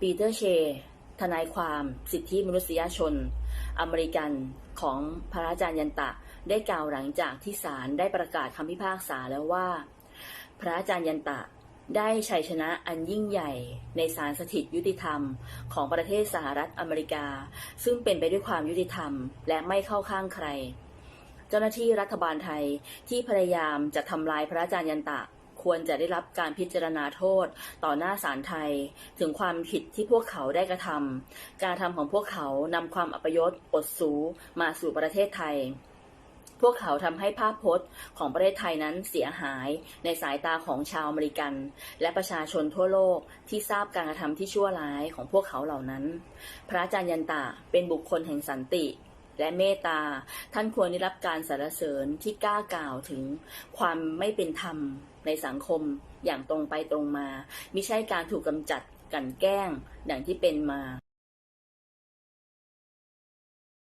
ปีเตอร์เช ทนายความสิทธิมนุษยชน อเมริกันของพระอาจารย์ยันตะ ได้กล่าวหลังจากที่ศาลได้ประกาศคำพิพากษาแล้วว่า พระอาจารย์ยันตะได้ชัยชนะอันยิ่งใหญ่ในศาลสถิตยุติธรรม ของประเทศสหรัฐอเมริกา ซึ่งเป็นไปด้วยความยุติธรรม และไม่เข้าข้างใคร เจ้าหน้าที่รัฐบาลไทยที่พยายามจะทำลายพระอาจารย์ยันตะ ควรจะได้รับการพิจารณาโทษ ต่อหน้าศาลไทย ถึงความผิดที่พวกเขาได้กระทำการทำของพวกเขานำความอัปยศอดสูมาสู่ประเทศไทยพวกเขาทำให้ภาพพจน์ของประเทศไทยนั้นเสียหายในสายตาของชาวอเมริกัน และประชาชนทั่วโลกที่ทราบการกระทำที่ชั่วร้ายของพวกเขาเหล่านั้น พระอาจารย์ยันตะเป็นบุคคลแห่งสันติ และเมตตา ท่านควรได้รับการสรรเสริญที่กล้ากล่าวถึงความไม่เป็นธรรมในสังคมอย่างตรงไปตรงมา มิใช่การถูกกำจัดกันแกล้ง ดังที่เป็นมา